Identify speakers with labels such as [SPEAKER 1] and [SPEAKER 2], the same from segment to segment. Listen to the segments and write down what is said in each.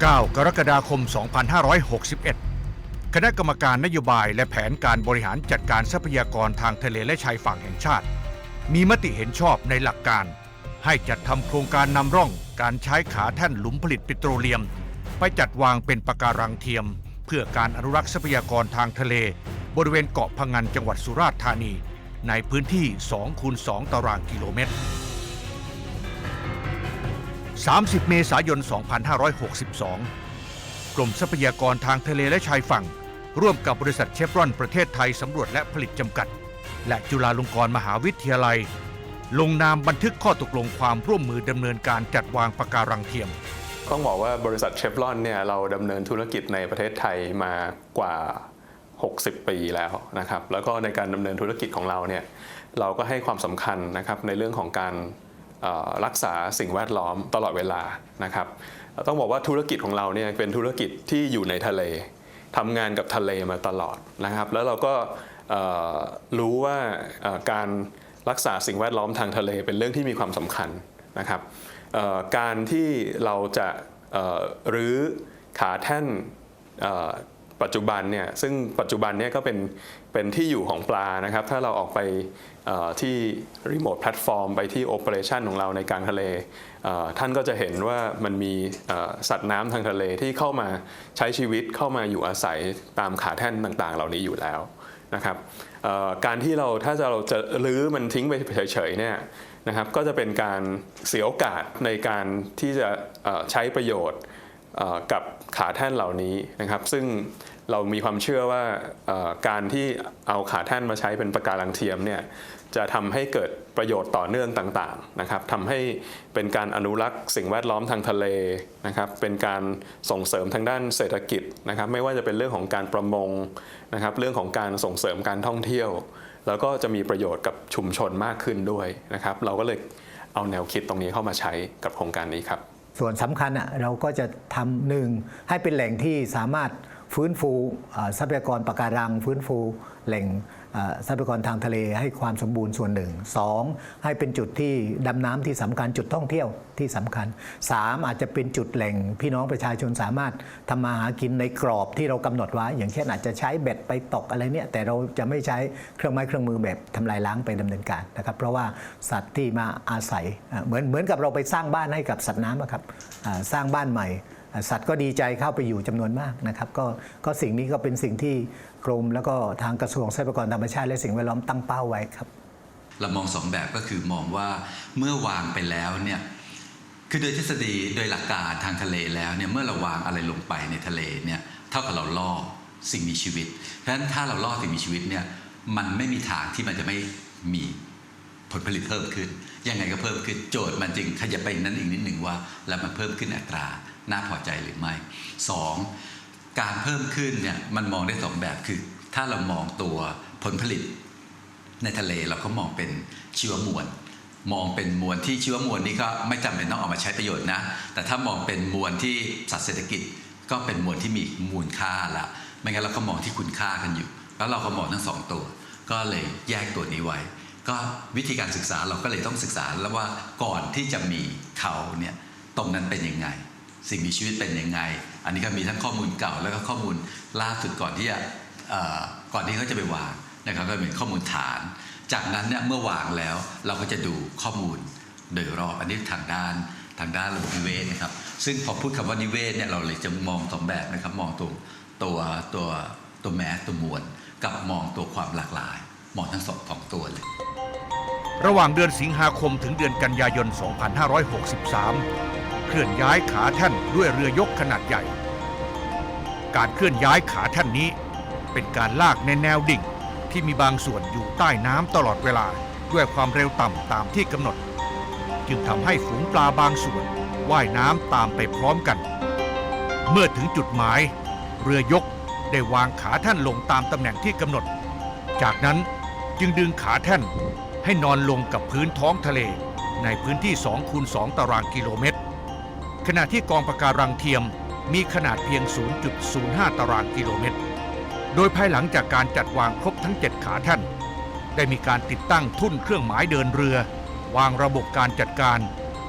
[SPEAKER 1] 9 กรกฎาคม 2561 คณะกรรมการนโยบายและแผนการบริหารจัดการทรัพยากรทางทะเลและชายฝั่งแห่งชาติ มีมติเห็นชอบในหลักการ ให้จัดทำโครงการนำร่องการใช้ขาแท่นหลุมผลิตปิโตรเลียม ไปจัดวางเป็นปะการังเทียม เพื่อการอนุรักษ์ทรัพยากรทางทะเล บริเวณเกาะพังงานจังหวัดสุราษฎร์ธานี ในพื้นที่2คูณ2ตารางกิโลเมตร 30 เมษายน 2562 กรมทรัพยากรทางทะเลและชายฝั่ง ร่วมกับบริษัทเชฟรอนประเทศไทยสำรวจและผลิตจำกัด และจุฬาลงกรณ์มหาวิทยาลัย ลงนามบันทึกข้อตกลงความร่วมมือดำเนินการจัดวางปะการังเทียม
[SPEAKER 2] ต้องบอกว่าบริษัทเชฟรอนเนี่ยเราดำเนินธุรกิจในประเทศไทยมากว่า 60 ปีแล้วนะครับ แล้วก็ในการดำเนินธุรกิจของเราเนี่ยเราก็ให้ความสำคัญนะครับในเรื่องของการ รักษาสิ่งแวดล้อมตลอดเวลานะครับ ต้องบอกว่าธุรกิจของเราเนี่ยเป็นธุรกิจที่อยู่ในทะเลทำงานกับทะเลมาตลอดนะครับ แล้วเราก็รู้ว่าการรักษาสิ่งแวดล้อมทางทะเลเป็นเรื่องที่มีความสำคัญนะครับการที่เราจะรื้อขาแท่น ปัจจุบันเนี่ยซึ่งปัจจุบันเนี่ยก็เป็นเป็นที่อยู่ของปลานะครับ ถ้าเราออกไปที่รีโมทแพลตฟอร์มไปที่โอเปอเรชันของเราในกลางทะเล ท่านก็จะเห็นว่ามันมีสัตว์น้ำทางทะเลที่เข้ามาใช้ชีวิตเข้ามาอยู่อาศัยตามขาแท่นต่างๆ เหล่านี้อยู่แล้วนะครับการที่เราถ้าจะเราจะรื้อมันทิ้งไปเฉยๆเนี่ยนะครับก็จะเป็นการเสียโอกาสในการที่จะใช้ประโยชน์ กับขาแท่นเหล่านี้นะครับ ซึ่งเรามีความเชื่อว่าการที่เอาขาแท่นมาใช้เป็นปะการังเทียมเนี่ยจะทำให้เกิดประโยชน์ต่อเนื่องต่างๆนะครับทำให้เป็นการอนุรักษ์สิ่งแวดล้อมทางทะเลนะครับ เป็นการส่งเสริมทางด้านเศรษฐกิจนะครับ ไม่ว่าจะเป็นเรื่องของการประมงนะครับ เรื่องของการส่งเสริมการท่องเที่ยว แล้วก็จะมีประโยชน์กับชุมชนมากขึ้นด้วยนะครับ เราก็เลยเอาแนวคิดตรงนี้เข้ามาใช้กับโครงการนี้ครับ
[SPEAKER 3] ส่วนสำคัญอะเราก็จะทำหนึ่งให้เป็นแหล่งที่สามารถ ฟื้นฟูทรัพยากรปะการัง ฟื้นฟูแหล่งทรัพยากรทางทะเลให้ความสมบูรณ์ส่วนหนึ่งสองให้เป็นจุดที่ดำน้ำที่สำคัญจุดท่องเที่ยวที่สำคัญสามอาจจะเป็นจุดแหล่งพี่น้องประชาชนสามารถทำมาหากินในกรอบที่เรากำหนดไว้ อย่างเช่นอาจจะใช้เบ็ดไปตกอะไรเนี่ยแต่เราจะไม่ใช้เครื่องไม้เครื่องมือแบบทำลายล้างไปดำเนินการนะครับเพราะว่าสัตว์ที่มาอาศัยเหมือนเหมือนกับเราไปสร้างบ้านให้กับสัตว์น้ำอะครับสร้างบ้านใหม่ สัตว์ก็ดีใจเข้าไปอยู่จำนวนมากนะครับก็ก็สิ่งนี้ก็เป็นสิ่งที่กรม แล้วก็ทางกระทรวงทรัพยากรธรรมชาติและสิ่งแวดล้อมตั้งเป้าไว้ครับ
[SPEAKER 4] เรามองสองแบบก็คือมองว่าเมื่อวางไปแล้วเนี่ยคือโดยทฤษฎีโดยหลักการทางทะเลแล้วเนี่ยเมื่อเราวางอะไรลงไปในทะเลเนี่ยเท่ากับเราล่อสิ่งมีชีวิต เพราะฉะนั้นถ้าเราล่อสิ่งมีชีวิตเนี่ยมันไม่มีทางที่มันจะไม่มี ผลผลิตเพิ่มขึ้น ยังไงก็เพิ่มขึ้นโจทย์มันจึงขยับไปนั้นอีกนิดหนึ่งว่า แล้วมันเพิ่มขึ้นอัตราน่าพอใจหรือไม่สองการเพิ่มขึ้นเนี่ยมันมองได้สองแบบคือ ถ้าเรามองตัวผลผลิต ในทะเลเราก็มองเป็นชีวมวลมองเป็นมวลที่ชีวมวลนี้ก็ไม่จำเป็นต้องเอามาใช้ประโยชน์นะ แต่ถ้ามองเป็นมวลที่สัตว์เศรษฐกิจ ก็เป็นมวลที่มีมูลค่าละไม่งั้นเราก็มองที่คุณค่ากันอยู่ แล้วเราก็มองทั้งสองตัว ก็เลยแยกตัวนี้ไว้ ก็วิธีการศึกษาเราก็เลยต้องศึกษาแล้วว่าก่อนที่จะมีเขาเนี่ยตรงนั้นเป็นยังไง สิ่งมีชีวิตเป็นยังไง อันนี้ก็มีทั้งข้อมูลเก่าแล้วก็ข้อมูลล่าสุดก่อนที่จะก่อนที่เขาจะไปวางนะครับก็เป็นข้อมูลฐาน จากนั้นเนี่ยเมื่อวางแล้วเราก็จะดูข้อมูลโดยรอบอันนี้ทางด้านทางด้านระบบนิเวศนะครับ ซึ่งพอพูดคำว่านิเวศเนี่ยเราเลยจะมองสองแบบนะครับ มองตัวตัวตัวตัวแมสตัวมวลกับมองตัวความหลากหลาย มองทั้งสองสองตัวเลย
[SPEAKER 1] ระหว่างเดือนสิงหาคมถึงเดือนกันยายน 2563 เคลื่อนย้ายขาแท่นด้วยเรือยกขนาดใหญ่ การเคลื่อนย้ายขาแท่นนี้ เป็นการลากในแนวดิ่งที่มีบางส่วนอยู่ใต้น้ำตลอดเวลาด้วยความเร็วต่ำตามที่กำหนด จึงทำให้ฝูงปลาบางส่วนว่ายน้ำตามไปพร้อมกัน เมื่อถึงจุดหมาย เรือยกได้วางขาท่านลงตามตำแหน่งที่กำหนด จากนั้น จึงดึงขาแท่นให้นอนลงกับพื้นท้องทะเล ในพื้นที่2คูณ2ตารางกิโลเมตร ขณะที่กองปะการังเทียมมีขนาดเพียง 0.05 ตารางกิโลเมตร โดยภายหลังจากการจัดวางครบทั้ง 7 ขาแท่น ได้มีการติดตั้งทุ่นเครื่องหมายเดินเรือ วางระบบการจัดการ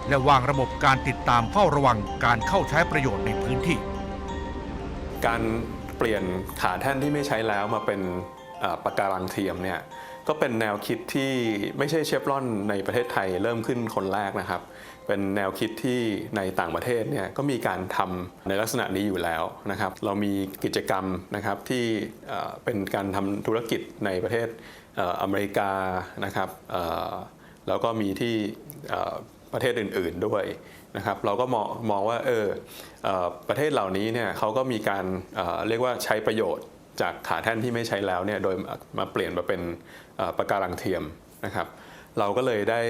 [SPEAKER 1] และวางระบบการติดตามเฝ้าระวังการเข้าใช้ประโยชน์ในพื้นที่
[SPEAKER 2] การเปลี่ยนขาแท่นที่ไม่ใช้แล้วมาเป็นปะการังเทียมเนี่ย ก็เป็นแนวคิดที่ไม่ใช่เชฟรอนในประเทศไทยเริ่มขึ้นคนแรกนะครับ เป็นแนวคิดที่ในต่างประเทศเนี่ยก็มีการทำในลักษณะนี้อยู่แล้วนะครับ เรามีกิจกรรมนะครับที่เป็นการทำธุรกิจในประเทศเอออเมริกานะครับแล้วก็มีที่ประเทศอื่น ๆด้วยนะครับ เราก็มองมองว่าเออเออประเทศเหล่านี้เนี่ยเขาก็มีการเเรียกว่าใช้ประโยชน์ จากขาแท่นที่ไม่ใช้แล้วเนี่ยโดยมาเปลี่ยนมาเป็นเอ่อปะการังเทียมนะครับ เราก็เลยได้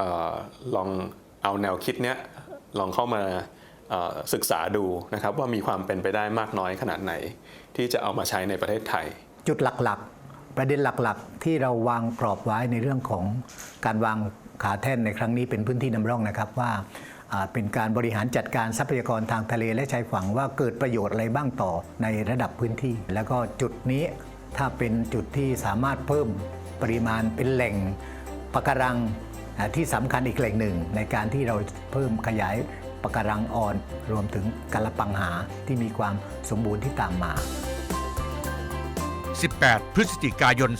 [SPEAKER 2] อลองเอาแนวคิดเนี้ยลองเข้ามาศึกษาดูนะครับว่ามีความเป็นไปได้มากน้อยขนาดไหน ที่จะเอามาใช้ในประเทศไทย
[SPEAKER 3] จุดหลักๆ ประเด็นหลักๆ ที่เราวางกรอบไว้ในเรื่องของการวางขาแท่นในครั้งนี้เป็นพื้นที่นำร่องนะครับว่า เป็นการบริหารจัดการทรัพยากรทางทะเลและชายฝั่งว่าเกิดประโยชน์อะไรบ้างต่อในระดับพื้นที่ แล้วก็จุดนี้ถ้าเป็นจุดที่สามารถเพิ่มปริมาณเป็นแหล่งปะการังที่สำคัญอีกแหล่งหนึ่ง ในการที่เราเพิ่มขยายปะการังอ่อนรวมถึงกาลปังหาที่มีความสมบูรณ์ที่ตามมา
[SPEAKER 1] 18 พฤศจิกายน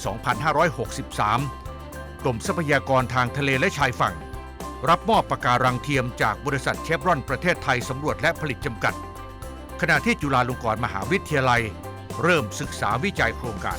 [SPEAKER 1] 2563 กรมทรัพยากรทางทะเลและชายฝั่ง รับมอบปะการังเทียมจากบริษัทเชฟรอนประเทศไทยสำรวจและผลิตจำกัด ขณะที่จุฬาลงกรณ์มหาวิทยาลัย เริ่มศึกษาวิจัยโครงการ